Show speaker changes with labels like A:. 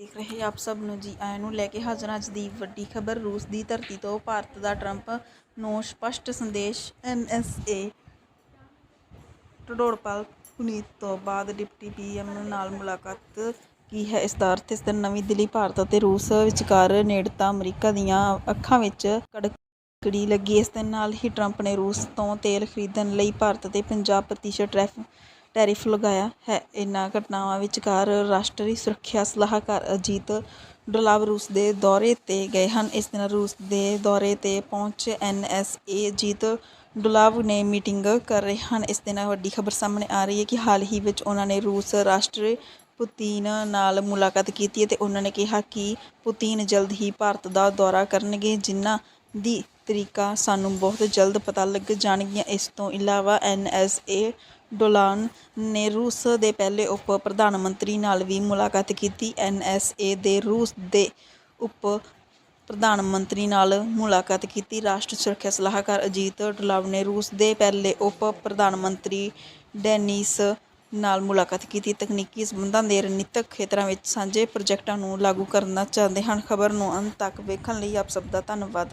A: ਦੇਖ ਰਹੇ ਆਪ ਸਭ ਨੂੰ ਜੀ, ਆਇਆਂ ਨੂੰ ਲੈ ਕੇ ਹਾਜ਼ਰ ਅੱਜ ਦੀ ਵੱਡੀ ਖਬਰ। ਰੂਸ ਦੀ ਧਰਤੀ ਤੋਂ ਭਾਰਤ ਦਾ ਟਰੰਪ ਨੂੰ ਸਪਸ਼ਟ ਸੰਦੇਸ਼ ਐਨਐਸਏ ਟਡੋਰਪਾਲ ਪੁਨੀਤ ਤੋਂ ਬਾਅਦ ਡਿਪਟੀ ਪੀਐਮ ਨਾਲ ਮੁਲਾਕਾਤ ਕੀ ਹੈ? ਇਸ ਦਾ ਅਰਥ ਇਸ ਦਿਨ ਨਵੀਂ ਦਿੱਲੀ, ਭਾਰਤ ਅਤੇ ਰੂਸ ਵਿਚਕਾਰ ਨੇੜਤਾ ਅਮਰੀਕਾ ਦੀਆਂ ਅੱਖਾਂ ਵਿੱਚ ਕੜਕੜੀ ਲੱਗੀ। ਇਸ ਦਿਨ ਨਾਲ ਹੀ ਟਰੰਪ ਨੇ ਰੂਸ ਤੋਂ ਤੇਲ ਖਰੀਦਣ ਲਈ ਭਾਰਤ ਤੇ 50 ਪ੍ਰਤੀਸ਼ਤ ਟੈਰਿਫ ਟੈਰਿਫ ਲਗਾਇਆ ਹੈ। ਇਹਨਾਂ ਘਟਨਾਵਾਂ ਵਿਚਕਾਰ ਰਾਸ਼ਟਰੀ ਸੁਰੱਖਿਆ ਸਲਾਹਕਾਰ ਅਜੀਤ ਡੋਲਾਵ ਰੂਸ ਦੇ ਦੌਰੇ ਤੇ ਗਏ ਹਨ। ਇਸ ਦਿਨ ਰੂਸ ਦੇ ਦੌਰੇ ਤੇ ਪਹੁੰਚੇ ਏ ਅਜੀਤ ਡੋਲਾਵ ਨੇ ਮੀਟਿੰਗ ਕਰ ਰਹੇ ਹਨ। ਇਸ ਦੇ ਨਾਲ ਵੱਡੀ ਖਬਰ ਸਾਹਮਣੇ ਆ ਰਹੀ ਹੈ ਕਿ ਹਾਲ ਹੀ ਵਿੱਚ ਉਹਨਾਂ ਨੇ ਰੂਸ ਰਾਸ਼ਟਰੀ ਪੁਤਿਨ ਨਾਲ ਮੁਲਾਕਾਤ ਕੀਤੀ ਅਤੇ ਉਹਨਾਂ ਨੇ ਕਿਹਾ ਕਿ ਪੁਤਿਨ ਜਲਦ ਹੀ ਭਾਰਤ ਦਾ ਦੌਰਾ ਕਰਨਗੇ, ਜਿਨ੍ਹਾਂ ਦੀ ਤਰੀਕਾ ਸਾਨੂੰ ਬਹੁਤ ਜਲਦ ਪਤਾ ਲੱਗ ਜਾਣਗੀਆਂ। ਇਸ ਤੋਂ ਇਲਾਵਾ ਐਨਐਸਏ ਡੋਲਾਨ ਨੇ ਰੂਸ ਦੇ ਪਹਿਲੇ ਉਪ ਪ੍ਰਧਾਨ ਮੰਤਰੀ ਨਾਲ ਵੀ ਮੁਲਾਕਾਤ ਕੀਤੀ। ਐਨਐਸਏ ਦੇ ਰੂਸ ਦੇ ਉਪ ਪ੍ਰਧਾਨ ਮੰਤਰੀ ਨਾਲ ਮੁਲਾਕਾਤ ਕੀਤੀ। ਰਾਸ਼ਟਰ ਸੁਰੱਖਿਆ ਸਲਾਹਕਾਰ ਅਜੀਤ ਡੋਲਾਵ ਨੇ ਰੂਸ ਦੇ ਪਹਿਲੇ ਉਪ ਪ੍ਰਧਾਨ ਮੰਤਰੀ ਡੈਨਿਸ ਨਾਲ ਮੁਲਾਕਾਤ ਕੀਤੀ। ਤਕਨੀਕੀ ਸੰਬੰਧਾਂ ਦੇ ਰਣਨੀਤਕ ਖੇਤਰਾਂ ਵਿੱਚ ਸਾਂਝੇ ਪ੍ਰੋਜੈਕਟਾਂ ਨੂੰ ਲਾਗੂ ਕਰਨਾ ਚਾਹੁੰਦੇ ਹਨ। ਖਬਰ ਨੂੰ ਅੰਤ ਤੱਕ ਵੇਖਣ ਲਈ ਆਪ ਸਭ ਦਾ ਧੰਨਵਾਦ।